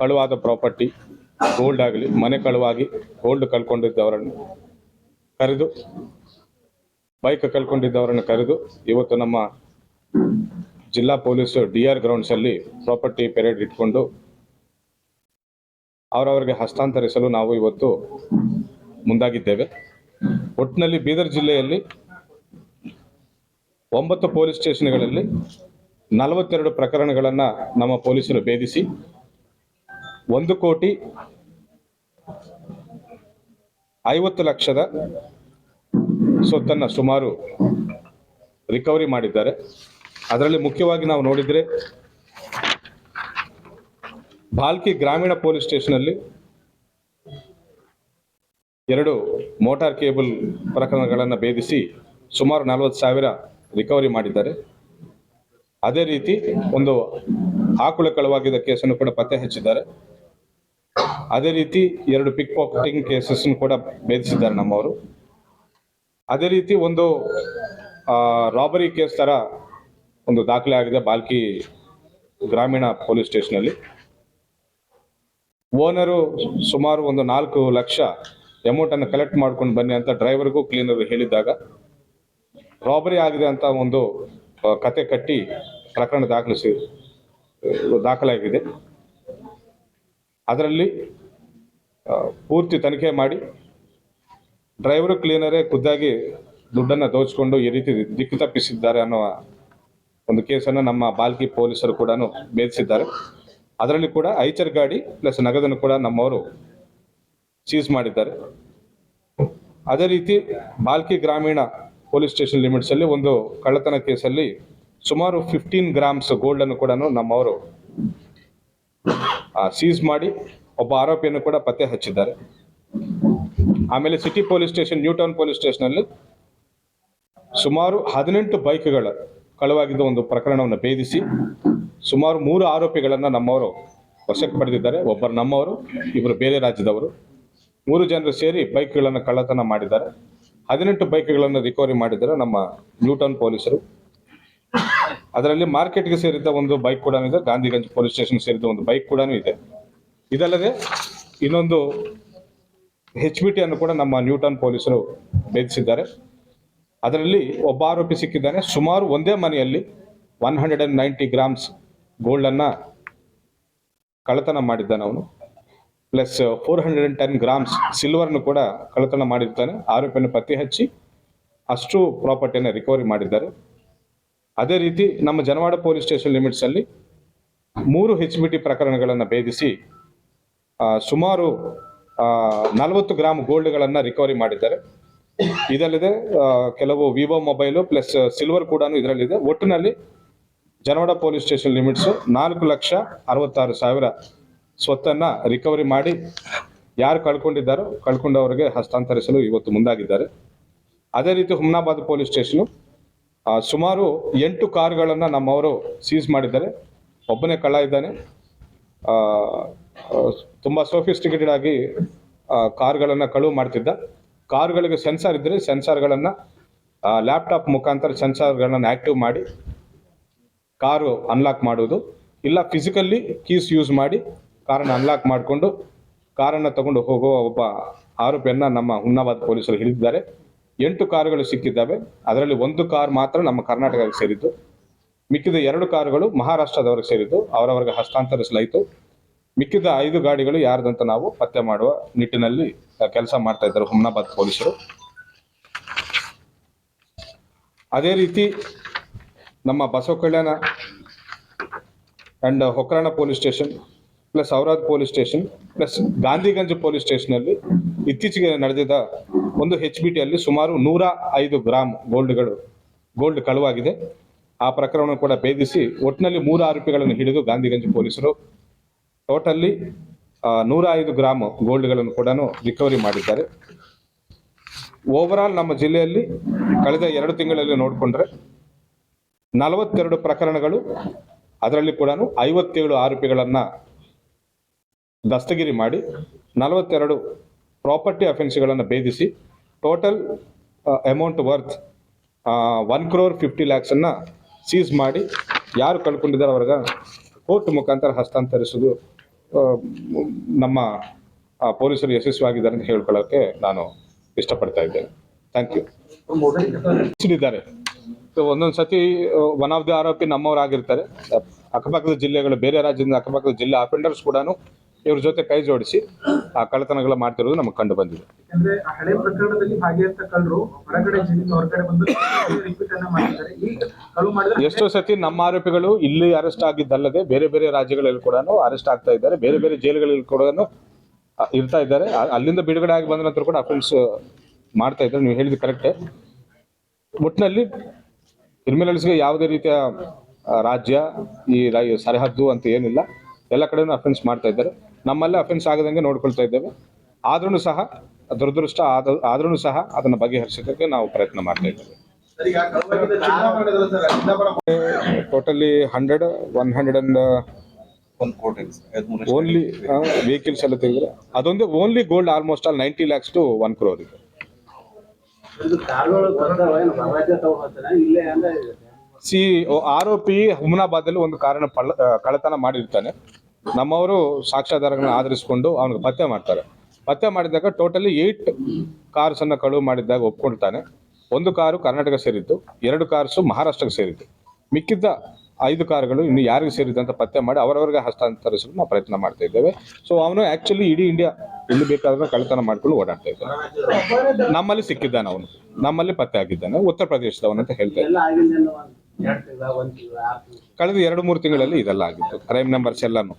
ಕಳುವಾದ property gold ಆಗಲಿ, ಮನೆ ಕಳುವಾಗಿ gold ಕಳ್ಕೊಂಡಿದ್ದವರನ್ನು ಕರೆದು ಬೈಕ್ ಕಳ್ಕೊಂಡಿದ್ದವರನ್ನು ಕರೆದು ಇವತ್ತು ನಮ್ಮ ಜಿಲ್ಲಾ ಪೊಲೀಸ್ ಡಿ ಆರ್ ಗ್ರೌಂಡ್ಸಲ್ಲಿ ಪ್ರಾಪರ್ಟಿ ಪೆರೇಡ್ ಇಟ್ಕೊಂಡು ಅವರವರಿಗೆ ಹಸ್ತಾಂತರಿಸಲು ನಾವು ಇವತ್ತು ಮುಂದಾಗಿದ್ದೇವೆ. ಒಟ್ಟಿನಲ್ಲಿ ಬೀದರ್ ಜಿಲ್ಲೆಯಲ್ಲಿ ಒಂಬತ್ತು ಪೊಲೀಸ್ ಸ್ಟೇಷನ್ಗಳಲ್ಲಿ ನಲವತ್ತೆರಡು ಪ್ರಕರಣಗಳನ್ನು ನಮ್ಮ ಪೊಲೀಸರು ಭೇದಿಸಿ ಒಂದು ಕೋಟಿ ಐವತ್ತು ಲಕ್ಷದ ಸೊತ್ತನ್ನು ಸುಮಾರು ರಿಕವರಿ ಮಾಡಿದ್ದಾರೆ. ಅದರಲ್ಲಿ ಮುಖ್ಯವಾಗಿ ನಾವು ನೋಡಿದರೆ ಭಾಲ್ಕಿ ಗ್ರಾಮೀಣ ಪೊಲೀಸ್ ಸ್ಟೇಷನಲ್ಲಿ ಎರಡು ಮೋಟಾರ್ ಕೇಬಲ್ ಪ್ರಕರಣಗಳನ್ನು ಭೇದಿಸಿ ಸುಮಾರು ನಲವತ್ತು ಸಾವಿರ ರಿಕವರಿ ಮಾಡಿದ್ದಾರೆ. ಅದೇ ರೀತಿ ಒಂದು ಆಕುಳ ಕಳವಾಗಿದ್ದ ಕೇಸನ್ನು ಕೂಡ ಪತ್ತೆ ಹಚ್ಚಿದ್ದಾರೆ. ಅದೇ ರೀತಿ ಎರಡು ಪಿಕ್ ಪಾಕೆಟಿಂಗ್ ಕೇಸಸ್ ಕೂಡ ಭೇದಿಸಿದ್ದಾರೆ ನಮ್ಮವರು. ಅದೇ ರೀತಿ ಒಂದು ರಾಬರಿ ಕೇಸ್ ತರ ಒಂದು ದಾಖಲೆ ಆಗಿದೆ ಬಾಲ್ಕಿ ಗ್ರಾಮೀಣ ಪೊಲೀಸ್ ಸ್ಟೇಷನಲ್ಲಿ. ಓನರು ಸುಮಾರು ಒಂದು ನಾಲ್ಕು ಲಕ್ಷ ಅಮೌಂಟನ್ನು ಕಲೆಕ್ಟ್ ಮಾಡ್ಕೊಂಡು ಬನ್ನಿ ಅಂತ ಡ್ರೈವರ್ಗೂ ಕ್ಲೀನರ್ ಹೇಳಿದಾಗ ರಾಬರಿ ಆಗಿದೆ ಅಂತ ಒಂದು ಕತೆ ಕಟ್ಟಿ ಪ್ರಕರಣ ದಾಖಲಿಸಿ, ದಾಖಲಾಗಿದೆ. ಅದರಲ್ಲಿ ಪೂರ್ತಿ ತನಿಖೆ ಮಾಡಿ, ಡ್ರೈವರು ಕ್ಲೀನರೇ ಖುದ್ದಾಗಿ ದುಡ್ಡನ್ನು ದೋಚಿಕೊಂಡು ಈ ರೀತಿ ದಿಕ್ಕು ತಪ್ಪಿಸಿದ್ದಾರೆ ಅನ್ನೋ ಒಂದು ಕೇಸನ್ನು ನಮ್ಮ ಬಾಲ್ಕಿ ಪೊಲೀಸರು ಕೂಡ ಬೇಧಿಸಿದ್ದಾರೆ ಅದರಲ್ಲಿ ಕೂಡ ಐಚರ್ ಗಾಡಿ ಪ್ಲಸ್ ನಗದನ್ನು ಕೂಡ ನಮ್ಮವರು ಸೀಸ್ ಮಾಡಿದ್ದಾರೆ. ಅದೇ ರೀತಿ ಬಾಲ್ಕಿ ಗ್ರಾಮೀಣ ಪೊಲೀಸ್ ಸ್ಟೇಷನ್ ಲಿಮಿಟ್ಸಲ್ಲಿ ಒಂದು ಕಳ್ಳತನ ಕೇಸಲ್ಲಿ ಸುಮಾರು ಫಿಫ್ಟೀನ್ ಗ್ರಾಮ್ಸ್ ಗೋಲ್ಡನ್ನು ಕೂಡ ನಮ್ಮವರು ಸೀಸ್ ಮಾಡಿ ಒಬ್ಬ ಆರೋಪಿಯನ್ನು ಕೂಡ ಪತ್ತೆ ಹಚ್ಚಿದ್ದಾರೆ. ಆಮೇಲೆ city police station new town police ಸ್ಟೇಷನಲ್ಲಿ ಸುಮಾರು ಹದಿನೆಂಟು ಬೈಕ್ಗಳ ಕಳವಾಗಿದ್ದ ಒಂದು ಪ್ರಕರಣವನ್ನು ಭೇದಿಸಿ ಸುಮಾರು ಮೂರು ಆರೋಪಿಗಳನ್ನು ನಮ್ಮವರು ವಶಕ್ಕೆ ಪಡೆದಿದ್ದಾರೆ. ಒಬ್ಬರು ನಮ್ಮವರು ಇಬ್ಬರು ಬೇರೆ ರಾಜ್ಯದವರು. ಮೂರು ಜನರು ಸೇರಿ ಬೈಕ್ಗಳನ್ನು ಕಳ್ಳತನ ಮಾಡಿದ್ದಾರೆ. ಹದಿನೆಂಟು ಬೈಕ್ಗಳನ್ನು ರಿಕವರಿ ಮಾಡಿದ್ದಾರೆ ನಮ್ಮ ನ್ಯೂಟೌನ್ ಪೊಲೀಸರು ಅದರಲ್ಲಿ ಮಾರ್ಕೆಟ್ಗೆ ಸೇರಿದ್ದ ಒಂದು ಬೈಕ್ ಕೂಡ ಇದೆ. ಗಾಂಧಿಗಂಜ್ ಪೊಲೀಸ್ ಸ್ಟೇಷನ್ ಸೇರಿದ ಒಂದು ಬೈಕ್ ಕೂಡ ಇದೆ. ಇದಲ್ಲದೆ ಇನ್ನೊಂದು ಹೆಚ್ ಬಿ ಟಿಯನ್ನು ಕೂಡ ನಮ್ಮ ನ್ಯೂಟನ್ ಪೊಲೀಸರು ಭೇದಿಸಿದ್ದಾರೆ. ಅದರಲ್ಲಿ ಒಬ್ಬ ಆರೋಪಿ ಸಿಕ್ಕಿದ್ದಾನೆ. ಸುಮಾರು ಒಂದೇ ಮನೆಯಲ್ಲಿ one hundred and ninety grams ಗೋಲ್ಡನ್ನು ಕಳ್ಳತನ ಮಾಡಿದ್ದಾನೆ ಅವನು. Plus four hundred and ten grams ಸಿಲ್ವರ್ನು ಕೂಡ ಕಳ್ಳತನ ಮಾಡಿರ್ತಾನೆ. ಆರೋಪಿಯನ್ನು ಪತ್ತೆ ಹಚ್ಚಿ ಅಷ್ಟು ಪ್ರಾಪರ್ಟಿಯನ್ನು ರಿಕವರಿ ಮಾಡಿದ್ದಾರೆ. ಅದೇ ರೀತಿ ನಮ್ಮ ಜನವಾಡ ಪೊಲೀಸ್ ಸ್ಟೇಷನ್ ಲಿಮಿಟ್ಸಲ್ಲಿ ಮೂರು ಹೆಚ್ ಬಿ ಟಿ ಪ್ರಕರಣಗಳನ್ನು ಭೇದಿಸಿ ಸುಮಾರು ನಲವತ್ತು ಗ್ರಾಮ್ ಗೋಲ್ಡ್ಗಳನ್ನು ರಿಕವರಿ ಮಾಡಿದ್ದಾರೆ. ಇದಲ್ಲದೆ ಕೆಲವು ವಿವೋ ಮೊಬೈಲು ಪ್ಲಸ್ ಸಿಲ್ವರ್ ಕೂಡ ಇದರಲ್ಲಿದೆ. ಒಟ್ಟಿನಲ್ಲಿ ಜನವಾಡ ಪೊಲೀಸ್ ಸ್ಟೇಷನ್ ಲಿಮಿಟ್ಸ್ ನಾಲ್ಕು ಲಕ್ಷ ಅರವತ್ತಾರು ಸಾವಿರ ಸ್ವತ್ತನ್ನು ರಿಕವರಿ ಮಾಡಿ ಯಾರು ಕಳ್ಕೊಂಡಿದ್ದಾರೋ ಕಳ್ಕೊಂಡವರಿಗೆ ಹಸ್ತಾಂತರಿಸಲು ಇವತ್ತು ಮುಂದಾಗಿದ್ದಾರೆ. ಅದೇ ರೀತಿ ಹುಮ್ನಾಬಾದ್ ಪೊಲೀಸ್ ಸ್ಟೇಷನು ಸುಮಾರು ಎಂಟು ಕಾರುಗಳನ್ನು ನಮ್ಮವರು ಸೀಸ್ ಮಾಡಿದ್ದಾರೆ. ಒಬ್ಬನೇ ಕಳ್ಳ ಇದ್ದಾನೆ. ತುಂಬ ಸೋಫಿಸ್ಟಿಕೇಟೆಡ್ ಆಗಿ ಕಾರ್ಗಳನ್ನು ಕಳುವು ಮಾಡ್ತಿದ್ದ. ಕಾರುಗಳಿಗೆ ಸೆನ್ಸಾರ್ ಇದ್ದರೆ ಸೆನ್ಸಾರ್ಗಳನ್ನು ಲ್ಯಾಪ್ಟಾಪ್ ಮುಖಾಂತರ ಸೆನ್ಸಾರ್ಗಳನ್ನು ಆ್ಯಕ್ಟಿವ್ ಮಾಡಿ, ಕಾರು ಅನ್ಲಾಕ್ ಮಾಡುವುದು. ಇಲ್ಲ ಫಿಸಿಕಲ್ಲಿ ಕೀಸ್ ಯೂಸ್ ಮಾಡಿ, ಕಾರನ್ನು ಅನ್ಲಾಕ್ ಮಾಡಿಕೊಂಡು, ಕಾರನ್ನು ತಗೊಂಡು ಹೋಗುವ ಒಬ್ಬ ಆರೋಪಿಯನ್ನು ನಮ್ಮ ಹುನ್ನಾಬಾದ್ ಪೊಲೀಸರು ಹಿಡಿದಿದ್ದಾರೆ. ಎಂಟು ಕಾರುಗಳು ಸಿಕ್ಕಿದ್ದಾವೆ. ಅದರಲ್ಲಿ ಒಂದು ಕಾರ್ ಮಾತ್ರ ನಮ್ಮ ಕರ್ನಾಟಕಕ್ಕೆ ಸೇರಿದ್ದು. ಮಿಕ್ಕಿದ ಎರಡು ಕಾರುಗಳು ಮಹಾರಾಷ್ಟ್ರದವರಿಗೆ ಸೇರಿದ್ದು. ಅವರವರಿಗೆ ಹಸ್ತಾಂತರಿಸಲಾಯಿತು. ಮಿಕ್ಕಿದ ಐದು ಗಾಡಿಗಳು ಯಾರ್ದಂತ ನಾವು ಪತ್ತೆ ಮಾಡುವ ನಿಟ್ಟಿನಲ್ಲಿ ಕೆಲಸ ಮಾಡ್ತಾ ಇದ್ದಾರೆ ಹುಮ್ನಾಬಾದ್ ಪೊಲೀಸರು. ಅದೇ ರೀತಿ ನಮ್ಮ Basava Kalyana and Hokrana police station plus Aurad police station plus Gandhiganj police ಸ್ಟೇಷನಲ್ಲಿ ಇತ್ತೀಚೆಗೆ ನಡೆದಿದ್ದ ಒಂದು ಹೆಚ್ ಬಿ ಟಿಯಲ್ಲಿ ಸುಮಾರು ನೂರ ಐದು ಗ್ರಾಮ್ ಗೋಲ್ಡ್ಗಳು ಗೋಲ್ಡ್ ಕಳುವಾಗಿದೆ. ಆ ಪ್ರಕರಣ ಕೂಡ ಭೇದಿಸಿ ಒಟ್ಟಿನಲ್ಲಿ ಮೂರು ಆರೋಪಿಗಳನ್ನು ಹಿಡಿದು ಗಾಂಧಿಗಂಜ್ ಪೊಲೀಸರು ಟೋಟಲ್ಲಿ ನೂರ ಐದು ಗ್ರಾಮ್ ಗೋಲ್ಡ್ಗಳನ್ನು ಕೂಡ ರಿಕವರಿ ಮಾಡಿದ್ದಾರೆ. ಓವರಾಲ್ ನಮ್ಮ ಜಿಲ್ಲೆಯಲ್ಲಿ ಕಳೆದ ಎರಡು ತಿಂಗಳಲ್ಲಿ ನೋಡಿಕೊಂಡ್ರೆ ನಲವತ್ತೆರಡು ಪ್ರಕರಣಗಳು, ಅದರಲ್ಲಿ ಕೂಡ ಐವತ್ತೇಳು ಆರೋಪಿಗಳನ್ನು ದಸ್ತಗಿರಿ ಮಾಡಿ ನಲವತ್ತೆರಡು ಪ್ರಾಪರ್ಟಿ ಅಫೆನ್ಸ್ಗಳನ್ನು ಭೇದಿಸಿ total amount worth one crore fifty ಲ್ಯಾಕ್ಸನ್ನು seize ಮಾಡಿ ಯಾರು ಕಳ್ಕೊಂಡಿದ್ದಾರೆ ಅವ್ರಿಗೆ? ಕೋರ್ಟ್ ಮುಖಾಂತರ ಹಸ್ತಾಂತರಿಸೋದು ನಮ್ಮ ಪೊಲೀಸರು ಯಶಸ್ವಿಯಾಗಿದ್ದಾರೆ ಅಂತ ಹೇಳ್ಕೊಳ್ಳೋಕ್ಕೆ ನಾನು ಇಷ್ಟಪಡ್ತಾ ಇದ್ದೇನೆ. ಥ್ಯಾಂಕ್ ಯು ಇದ್ದಾರೆ. ಒಂದೊಂದು ಸತಿ ಒನ್ ಆಫ್ ದಿ ಆರೋಪಿ ನಮ್ಮವರಾಗಿರ್ತಾರೆ. ಅಕ್ಕಪಕ್ಕದ ಜಿಲ್ಲೆಗಳು, ಬೇರೆ ರಾಜ್ಯದಿಂದ ಅಕ್ಕಪಕ್ಕದ ಜಿಲ್ಲೆ ಅಫೆಂಡರ್ಸ್ ಕೂಡ ಇವ್ರ ಜೊತೆ ಕೈ ಜೋಡಿಸಿ ಆ ಕಳ್ಳತನಗಳ ಮಾಡ್ತಿರೋದು ನಮಗೆ ಕಂಡು ಬಂದಿದೆ. ಯಾಕಂದ್ರೆ ಆ ಹಳೆ ಪ್ರಕರಣದಲ್ಲಿ ಭಾಗಿಯಾದ ಕಳ್ಳರು ಹೊರಗಡೆ ಜಿಲ್ಲೆಯಿಂದ ಹೊರಗಡೆ ಬಂದು ರಿಪೀಟ್ ಅನ್ನ ಮಾಡಿದ್ದಾರೆ. ಈಗ ಕಳು ಮಾಡಿದ್ರೆ ಎಷ್ಟೋ ಸತಿ ನಮ್ಮ ಆರೋಪಿಗಳು ಇಲ್ಲಿ ಅರೆಸ್ಟ್ ಆಗಿದ್ದಲ್ಲದೆ ಬೇರೆ ಬೇರೆ ರಾಜ್ಯಗಳಲ್ಲಿ ಕೂಡ ಅರೆಸ್ಟ್ ಆಗ್ತಾ ಇದ್ದಾರೆ. ಬೇರೆ ಬೇರೆ ಜೈಲುಗಳಲ್ಲಿ ಕೂಡ ಇರ್ತಾ ಇದ್ದಾರೆ. ಅಲ್ಲಿಂದ ಬಿಡುಗಡೆ ಆಗಿ ಬಂದ ನಂತರ ಕೂಡ ಅಫೆನ್ಸ್ ಮಾಡ್ತಾ ಇದ್ದಾರೆ. ನೀವು ಹೇಳಿದ ಕರೆಕ್ಟೇ ಒಟ್ಟಿನಲ್ಲಿ ಕ್ರಿಮಿನಲ್ಸ್ಗೆ ಯಾವುದೇ ರೀತಿಯ ರಾಜ್ಯ ಈ ಸರಿಹದ್ದು ಅಂತ ಏನಿಲ್ಲ. ಎಲ್ಲ ಕಡೆನೂ ಅಫೆನ್ಸ್ ಮಾಡ್ತಾ ಇದ್ದಾರೆ. ನಮ್ಮಲ್ಲೇ ಅಫೆನ್ಸ್ ಆಗದಂಗೆ ನೋಡ್ಕೊಳ್ತಾ ಇದ್ದೇವೆ. ಆದ್ರೂ ಸಹ ದುರದೃಷ್ಟ ಆದ ಆದ್ರೂ ಸಹ ಅದನ್ನು ಬಗೆಹರಿಸೋದಕ್ಕೆ ನಾವು ಪ್ರಯತ್ನ ಮಾಡ್ತಾ ಇದ್ದೇವೆ. Totally hundred one hundred and only vehicles ಎಲ್ಲ ತೆಗೆದ್ರೆ. ಅದೊಂದೇ only gold almost all ninety lakhs to one crore ಇದೆ. ಸಿ ಆರೋಪಿ ಹುಮನಾಬಾದಲ್ಲಿ ಒಂದು ಕಾರಣ ಕಳತನ ಕಳ್ಳತನ ಮಾಡಿರ್ತಾನೆ. ನಮ್ಮವರು ಸಾಕ್ಷ್ಯಾಧಾರಗಳನ್ನ ಆಧರಿಸಿಕೊಂಡು ಅವನಿಗೆ ಪತ್ತೆ ಮಾಡ್ತಾರೆ. ಪತ್ತೆ ಮಾಡಿದಾಗ ಟೋಟಲಿ ಏಟ್ ಕಾರ್ಸ್ ಅನ್ನ ಕಳುವು ಮಾಡಿದಾಗ ಒಪ್ಕೊಳ್ತಾನೆ. ಒಂದು ಕಾರು ಕರ್ನಾಟಕ ಸೇರಿದ್ದು ಎರಡು ಕಾರ್ಸು ಮಹಾರಾಷ್ಟ್ರಕ್ಕೆ ಸೇರಿದ್ದು ಮಿಕ್ಕಿದ್ದ ಐದು ಕಾರುಗಳು ಇನ್ನು ಯಾರಿಗೆ ಸೇರಿದ್ದು ಅಂತ ಪತ್ತೆ ಮಾಡಿ ಅವರವರಿಗೆ ಹಸ್ತಾಂತರಿಸಲು ನಾವು ಪ್ರಯತ್ನ ಮಾಡ್ತಾ ಇದ್ದೇವೆ. ಸೊ ಅವನು ಆಕ್ಚುಲಿ ಇಡೀ ಇಂಡಿಯಾ ಇಲ್ಲಿ ಬೇಕಾದ್ರೆ ಕಳ್ಳತನ ಮಾಡ್ಕೊಂಡು ಓಡಾಡ್ತಾ ಇದ್ದಾನೆ. ನಮ್ಮಲ್ಲಿ ಸಿಕ್ಕಿದ್ದಾನೆ ಅವನು. ನಮ್ಮಲ್ಲಿ ಪತ್ತೆ ಆಗಿದ್ದಾನೆ. ಉತ್ತರ ಪ್ರದೇಶದವನು ಅಂತ ಹೇಳ್ತಾ ಇದ್ದಾನೆ. ಕಳೆದ ಎರಡು ಮೂರು ತಿಂಗಳಲ್ಲಿ ಇದೆಲ್ಲ ಆಗಿತ್ತು. ಕ್ರೈಮ್ ನಂಬರ್ಸ್ ಎಲ್ಲಾನು.